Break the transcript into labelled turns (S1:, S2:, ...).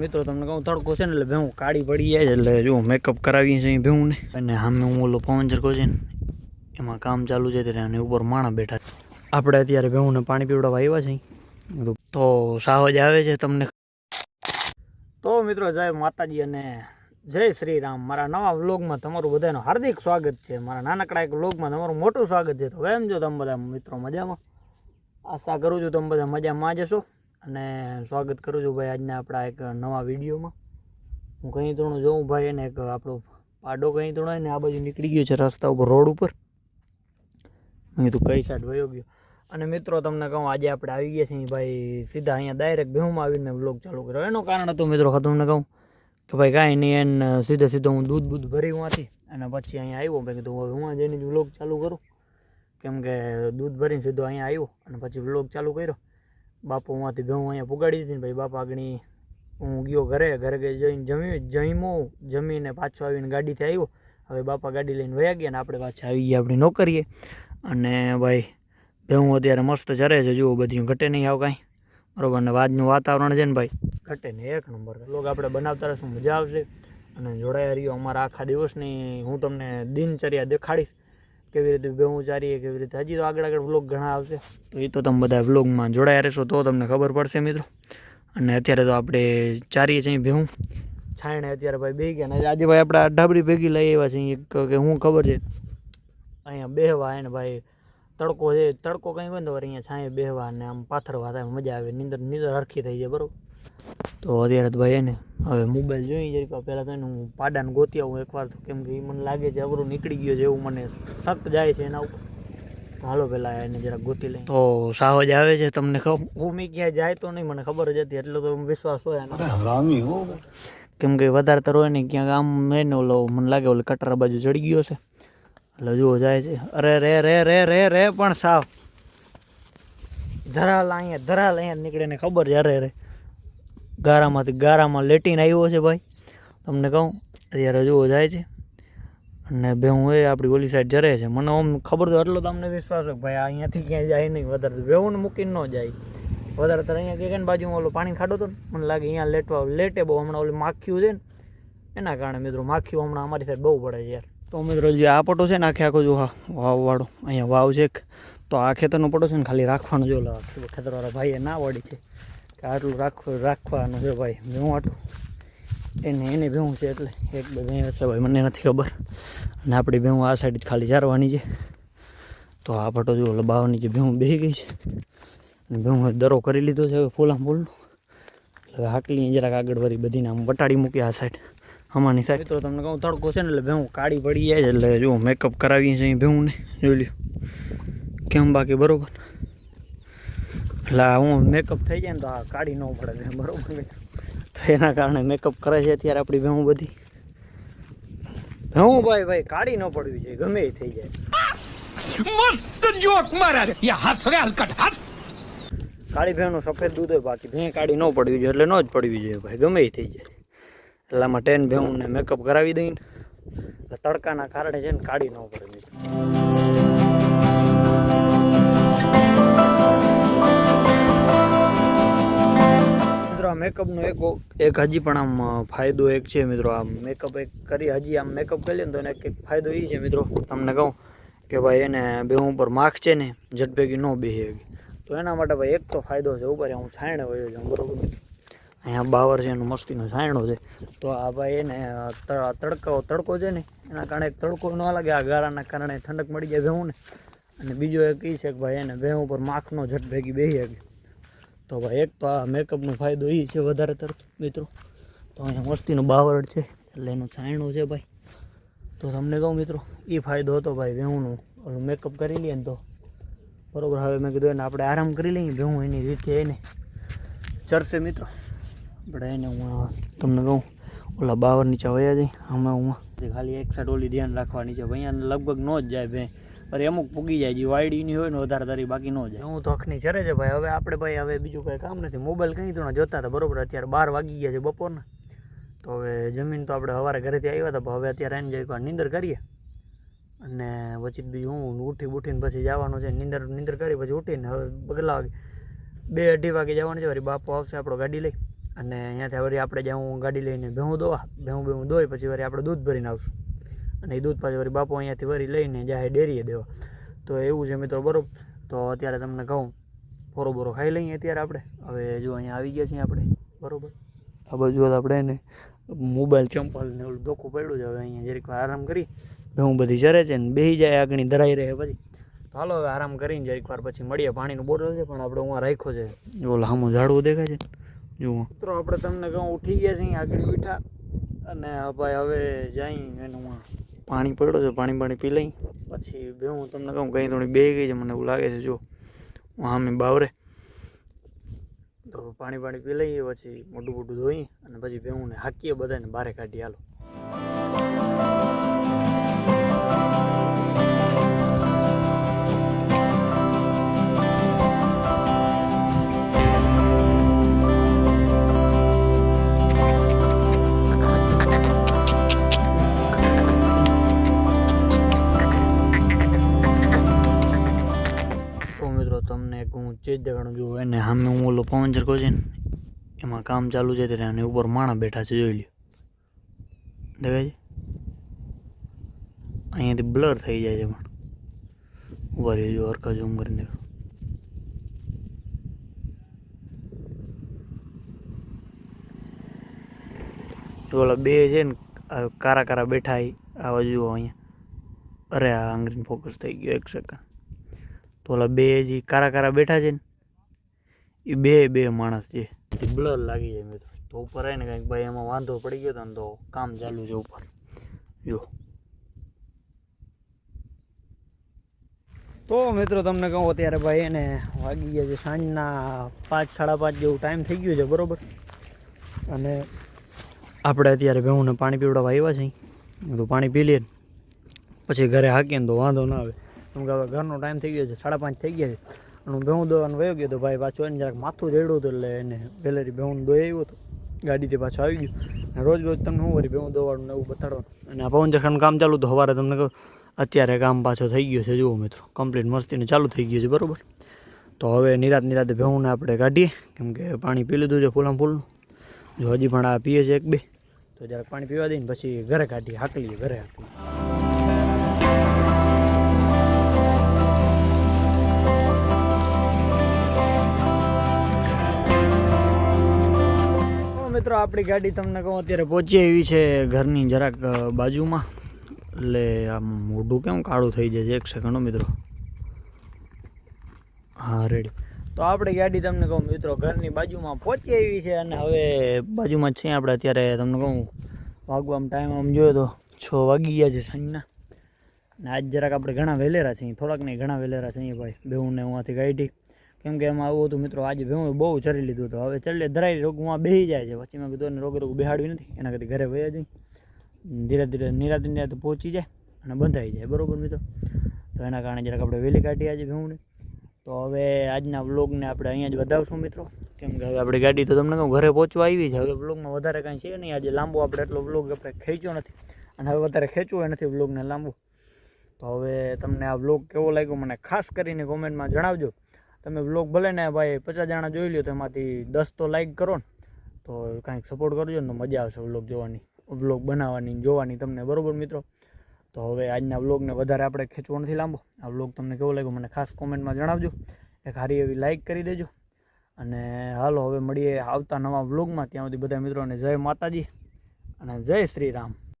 S1: મિત્રો, તમને કહું, તડકો છે ને એટલે ભેહું કાળી પડી જાય એટલે જો મેકઅપ કરાવીએ છીએ ભેહું ને અને સામે હું ઓલો પવન ઝરકો છે ને, એમાં કામ ચાલુ છે ત્યારે અને ઉપર માણા બેઠા છે. આપણે અત્યારે ભેહુંને પાણી પીવડાવવા આવ્યા છીએ. તો સાવજ આવે છે તમને. તો મિત્રો, જય માતાજી અને જય શ્રી રામ મારા નવા વ્લોગમાં તમારું બધાનું હાર્દિક સ્વાગત છે. મારા નાનકડા એક વ્લોગમાં તમારું મોટું સ્વાગત છે. તો કેમ છો તમે બધા? મિત્રો, મજામાં? આશા કરું છું તમે બધા મજામાં જશો અને સ્વાગત કરું છું ભાઈ આજના આપણા એક નવા વિડીયોમાં. હું કંઈ તોણું જોઉં ભાઈ એને એક આપણો પાડો કંઈ થોડો ને આ બાજુ નીકળી ગયો છે રસ્તા ઉપર, રોડ ઉપર. મેં કીધું કઈ સાઈડ વયો ગયો. અને મિત્રો તમને કહું, આજે આપણે આવી ગયા છીએ ભાઈ સીધા અહીંયા ડાયરેક્ટ બેહુમાં આવીને વ્લોગ ચાલુ કર્યો. એનું કારણ હતું મિત્રો તમને કહું કે ભાઈ કાંઈ નહીં, એને સીધે સીધો હું દૂધ બૂધ ભરી વાંથી અને પછી અહીંયા આવ્યો, મેં કીધું હવે હું જઈને વ્લોગ ચાલુ કરું. કેમ કે દૂધ ભરીને સીધો અહીંયા આવ્યો અને પછી વ્લોગ ચાલુ કર્યો. બાપુ માંથી ભેહું અહીંયા પુગાડી દીધી ને ભાઈ બાપા આગળ હું ગયો ઘરે ઘરે ગઈ જઈને જમી જમ્યું, જમીને પાછો આવીને ગાડીથી આવ્યો. હવે બાપા ગાડી લઈને વયા ગયા ને આપણે પાછા આવી ગયા આપણી નોકરીએ. અને ભાઈ ભેહું અત્યારે મસ્ત ચરે છે, જુઓ બધી ઘટે નહીં આવ કાંઈ. બરોબર, ને આજનું વાતાવરણ છે ને ભાઈ? ઘટે ને એક નંબર. લોકો આપણે બનાવતા રહીશું, મજા આવશે. અને જોડાયા રહ્યો અમારા આખા દિવસની હું તમને દિનચર્યા દેખાડીશ. કેવી રીતે ભેહું ચારીએ કેવી રીતે હજી તો આગળ આગળ વ્લોગ ઘણા આવશે. તો એ તો તમે બધા વ્લોગમાં જોડાયા રહેશો તો તમને ખબર પડશે મિત્રો. અને અત્યારે તો આપણે ચારીએ છીએ ભેહું. છાણે અત્યારે ભાઈ બે ગયા ને આજે ભાઈ આપણે આ ઢાબરી ભેગી લઈ આવ્યા છીએ કે હું ખબર છે. અહીંયા બેહવા એને ભાઈ તડકો છે તડકો કંઈ હોય ને તો અહીંયા છાંય બેહવા અને આમ પાથરવા થાય મજા આવે નીંદર નીંદર હરખી થઈ જાય બરોબર. તો અત્યારે ભાઈ એને હવે મોબાઈલ જોઈ જરીક પહેલાં તો એને હું પાડાને ગોતી આવું એકવાર તો કેમ કે એ મને લાગે છે અવરું નીકળી ગયો છે એવું મને શક જાય છે એના ઉપર. હાલો પહેલાં એને જરાક ગોતી લઈ તો સાવજ આવે છે તમને ખબર? હું ક્યાંય જાય તો નહીં મને ખબર જ હતી એટલો તો વિશ્વાસ હોય એનો
S2: હરામી હો.
S1: કેમ કે વધારે તો હોય ને ક્યાંક આમ એને ઓલો મને લાગે ઓલો કટરા બાજુ ચડી ગયો છે. એટલે જુઓ જાય છે. અરે રે રે રે રે રે પણ સાવ. ધરાલ અહીંયા ધરાલ અહીંયા નીકળે ને ખબર છે અરે રે. ગારામાંથી ગારામાં લેટીને આવ્યો છે ભાઈ. તમને કહું, અત્યારે જુઓ જાય છે. અને બે હું એ આપણી ઓલી સાઈડ જરે છે. મને આમ ખબર તો એટલો તમને વિશ્વાસ હોય ભાઈ અહીંયાથી ક્યાંય જાય નહીં, વધારે બેહું મૂકીને ન જાય. વધારે તો અહીંયા કે બાજુ ઓલું પાણી ખાડો તો મને લાગે અહીંયા લેટવા લેટે બહુ હમણાં ઓલું માખ્યું છે ને. એના કારણે મિત્રો માખ્યું હમણાં અમારી સાઈડ બહુ પડે છે યાર. તો મિત્રો જે આ પટો છે ને, આખે આખો જો હા વાવવાળો અહીંયા વાવ છે તો આ ખેતરનો પટો છે ને, ખાલી રાખવાનો જો ખેતરવાળા ભાઈએ ના વાળી છે. આટલું રાખવું રાખવાનું છે ભાઈ ભેહું આટલું એને એને ભેવું છે એટલે એક બે ભેં છે ભાઈ, મને નથી ખબર. અને આપણી ભેવું આ સાઈડ જ ખાલી ચારવાની છે. તો આ પટો જો લબાવવાની જે ભેવું બેસી ગઈ છે. અને ભેવું દરો કરી લીધો છે હવે ફૂલામ ફૂલનો. એટલે હાકલી જરાક આગળ વળી બધીને આમ વટાડી મૂકી આ સાઈડ અમારી સાઈડ તો તમને કહું, તડકો છે ને એટલે ભેવું કાળી પડી જાય છે. એટલે જો મેકઅપ કરાવીએ છીએ ભેવું ને જોઈ લ્યો. કેમ બાકી બરોબર? એટલે હું મેકઅપ થઈ જાય ને તો આ કાઢી ન પડે ભેં બરાબર? તો એના કારણે મેકઅપ કરે છે અત્યારે આપણી ભેહું બધી. ભેહું ભાઈ ભાઈ કાઢી ન પડવી જોઈએ ગમે એ થઈ જાય.
S2: મસ્ત જોક મારા યા હસ રે હલકટ હસ
S1: કાળી ભેંનું સફેદ દૂધ હોય બાકી ભેં કાઢી ન પડવી જોઈએ એટલે ન જ પડવી જોઈએ ભાઈ ગમે એ થઈ જાય. એટલે આમાં ટેન ભેહું ને મેકઅપ કરાવી દઈને એટલે તડકાના કારણે છે ને કાઢી ન પડવી. મેકઅપનો એક એક હજી પણ આમ ફાયદો એક છે મિત્રો. આ મેકઅપ એક કરી, હજી આમ મેકઅપ કરી લે ને તો એને એક ફાયદો એ છે મિત્રો, તમને કહું કે ભાઈ એને બે ઉપર માર્ક છે ને જટ ભેગી ન શકી તો એના માટે ભાઈ એક તો ફાયદો છે, ઉપર હું છાયણે વયો છું બરોબર. અહીંયા બાવર છે, એનો મસ્તીનો છાંયણો છે. તો આ ભાઈ એને તડકો તડકો છે ને, એના કારણે એક તડકો ન લાગે, આ ગારાના કારણે ઠંડક મળી જાય ભેહું ને અને બીજો એક એ છે કે ભાઈ એને ભેહું ઉપર માખનો જટ ભેગી બેહી શકે. તો ભાઈ એક તો આ મેકઅપનો ફાયદો એ છે વધારે તરત, મિત્રો. તો અહીંયા મસ્તીનો બાવળ છે, એટલે એનું છાયણું છે ભાઈ. તો તમને કહું મિત્રો એ ફાયદો હતો ભાઈ ભેહુંનું ઓલું મેકઅપ કરી લઈએ ને તો. બરોબર, હવે મેં કીધું એને આપણે આરામ કરી લઈએ, વેહું એની રીતે એને. ચરશે મિત્રો. આપણે એને હું તમને કહું, ઓલા બાવર નીચે વયા જાય, હમણાં હું ખાલી એક સાઈડ ઓલી ધ્યાન રાખવાની છે, ભાઈ લગભગ ન જ જાય, ભાઈ. અરે અમુક પૂગી જાય, જે વાયડીની હોય ને વધારે તારી બાકી ન જાય. હું તો અખની ચરે છે ભાઈ. હવે આપણે ભાઈ હવે બીજું કંઈ કામ નથી. મોબાઈલ કંઈ તો જોતા હતા બરોબર. અત્યારે બાર વાગી ગયા છે બપોરના. તો હવે જમીન તો આપણે સવારે ઘરેથી આવ્યા હતા હવે અત્યારે આવીને જાય નીંદર કરીએ. અને પછી બીજું હું ઉઠી ઉઠીને પછી જવાનું છે. નિંદર નિંદર કરી પછી ઉઠીને હવે બગલા વાગે બે અઢી વાગે જવાનું છે. વળી બાપુ આવશે આપણો ગાડી લઈ. અને અહીંયાથી વળી આપણે જ્યાં ગાડી લઈને ભેહું દોવા. ભેહું ભેહું દોઈ પછી વળી આપણે દૂધ ભરીને આવશું. અને એ દૂધ પાછું વળી બાપુ અહીંયાથી વળી લઈને જાય ડેરીએ દેવા. તો એવું છે મિત્રો, બરોબર? તો અત્યારે તમને કહું બોરો બોરો ખાઈ લઈએ અત્યારે આપણે. હવે જો અહીંયા આવી ગયા છીએ આપણે. બરોબર? આ બાજુ આપણે એને મોબાઈલ ચંપલ ને ઓલું ધોખું પડ્યું છે. હવે અહીંયા જરીક આરામ કરી ઘઉં બધી જરે છે ને બેસી જાય આગળ ધરાઈ રહે પછી. તો હાલો હવે આરામ કરીને જરીક વાર પછી મળીએ. પાણીનું બોટલ છે, પણ આપણે હું રાખ્યો છે. ઓલા સામું ઝાડવું દેખાય છે ને? જુઓ. મિત્રો, આપણે તમને કહું, ઉઠી ગયા છીએ આગળ બેઠા અને ભાઈ હવે જઈ એનું પાણી પડ્યો છે, પાણી પાણી પી લઈ. પછી બે હું તમને કહું, કંઈ થોડી બે ગઈ છે મને એવું લાગે છે જો હું આમે બાવરે. તો પાણી પાણી પી લઈએ, પછી મોટું મોટું ધોઈ અને પછી ભેહુંને હાકીએ બધાને બારે કાઢી હાલો. પવન ચરકો છે ને, એમાં કામ ચાલુ છે ત્યારે અને ઉપર માણા બેઠા છે, જોઈ લ્યો. દેખાય છે? અહીંયાથી બ્લર થઈ જાય છે પણ. ઊભા રહ્યો જો હરકા ઝૂમ કરીને દેખાડું. તો ઓલા બે છે ને, આ કારા કારા બેઠા ઈ આવા જુઓ અહીંયા. અરે આ આંગળીને ફોકસ થઈ ગયો, એક સેકન્ડ તો ઓલા બે જે કારા કારા બેઠા છે ને એ બે બે માણસ છે. બ્લર લાગી જાય મિત્રો. તો ઉપર આવીને કંઈક ભાઈ એમાં વાંધો પડી ગયો હતો ને તો કામ ચાલુ છે ઉપર. જો. તો મિત્રો તમને કહું અત્યારે ભાઈ એને વાગી ગયા છે સાંજના પાંચ, સાડા પાંચ જેવું ટાઈમ થઈ ગયો છે, બરોબર? અને આપણે અત્યારે ભેહુંને પાણી પીવડાવવા આવ્યા છીએ. બધું પાણી પી લઈએ પછી ઘરે હાકીએ તો વાંધો ના આવે. કેમ કે હવે ઘરનો ટાઈમ થઈ ગયો છે, સાડા પાંચ થઈ ગયા છે. અને હું ભેહું દોવાનું વયો ગયો તો ભાઈ પાછો એને જરાક માથું રેડ્યું હતું એટલે એને પહેલેથી ભેહું દોઈ આવ્યો હતો. ગાડીથી પાછો આવી ગયું. અને રોજ રોજ તમને શું કરી ભેહું દોવાનું એવું બતાડવાનું. અને આ પવન ચખાનું કામ ચાલુ તો સવારે તમને કહું, અત્યારે કામ પાછો થઈ ગયો છે, જુઓ મિત્રો. કમ્પ્લીટ મસ્તીને ચાલુ થઈ ગયું છે, બરાબર? તો હવે નિરાત નિરાતે ભેહુંને આપણે કાઢીએ. કેમ કે પાણી પી લીધું છે ફૂલામ ફૂલનું. જો હજી પણ આ પીએ છે એક બે. તો જરાક પાણી પીવા દઈને પછી ઘરે કાઢીએ, હાકલીએ ઘરે હાકલીએ. આપણી ગાડી તમને કહું, અત્યારે પહોંચી એવી છે ઘરની જરાક બાજુમાં. એટલે આમ મોઢું કેમ કાળું થઈ જાય છે? એક સેકન્ડો હો મિત્રો. હા રેડી તો આપણી ગાડી તમને કહું, મિત્રો, ઘરની બાજુમાં પહોંચી આવી છે અને હવે બાજુમાં છીએ આપણે. અત્યારે તમને કહું, વાગવામાં ટાઈમ આમ જોયો તો છ વાગી ગયા છે સાંજના. ને આજ જરાક આપણે ઘણા વહેલેરા છીએ. થોડાક નહીં, ઘણા વહેલેરા છીએ ભાઈ. બેઉને હુંથી કાઢી કેમ કે એમાં આવું હતું મિત્રો, આજે ભેવું બહુ ચરી લીધું હતું. હવે ચડલે ધરાઈ રોગમાં બેસી જાય છે. પછી મેં કીધું રોગ રોગે બેહાડવી નથી, એના કરતી ઘરે વયા જઈ. ધીરે ધીરે નિરાતે નિરાતે પહોંચી જાય અને બંધાઈ જાય. બરોબર મિત્રો? તો એના કારણે જરાક આપણે વહેલી કાઢી આજે ભેવણી તો હવે આજના વ્લોગને આપણે અહીંયા જ વધાવશું મિત્રો. કેમ કે હવે આપણી ગાડી તો તમને કહું, ઘરે પહોંચવા આવી છે. હવે વ્લોગમાં વધારે કાંઈ છે નહીં. આજે લાંબો આપણે એટલો વ્લોગ આપણે ખેંચ્યો નથી. અને હવે વધારે ખેંચવો નથી વ્લોગને લાંબો. તો હવે તમને આ વ્લોગ કેવો લાગ્યો મને ખાસ કરીને કોમેન્ટમાં જણાવજો. તમે વ્લોગ ભલે ને ભાઈ પચાસ જણા જોઈ લ્યો તો એમાંથી દસ તો લાઈક કરો ને. તો કાંઈક સપોર્ટ કરજો ને તો મજા આવશે બ્લોગ જોવાની બ્લોગ બનાવવાની જોવાની તમને, બરાબર મિત્રો? તો હવે આજના વ્લોગને વધારે આપણે ખેંચવો નથી લાંબો. આ વ્લોગ તમને કેવો લાગ્યો મને ખાસ કોમેન્ટમાં જણાવજો. એક સારી એવી લાઈક કરી દેજો. અને હાલો હવે મળીએ આવતા નવા વ્લોગમાં ત્યાં સુધી બધા મિત્રોને જય માતાજી અને જય શ્રી રામ.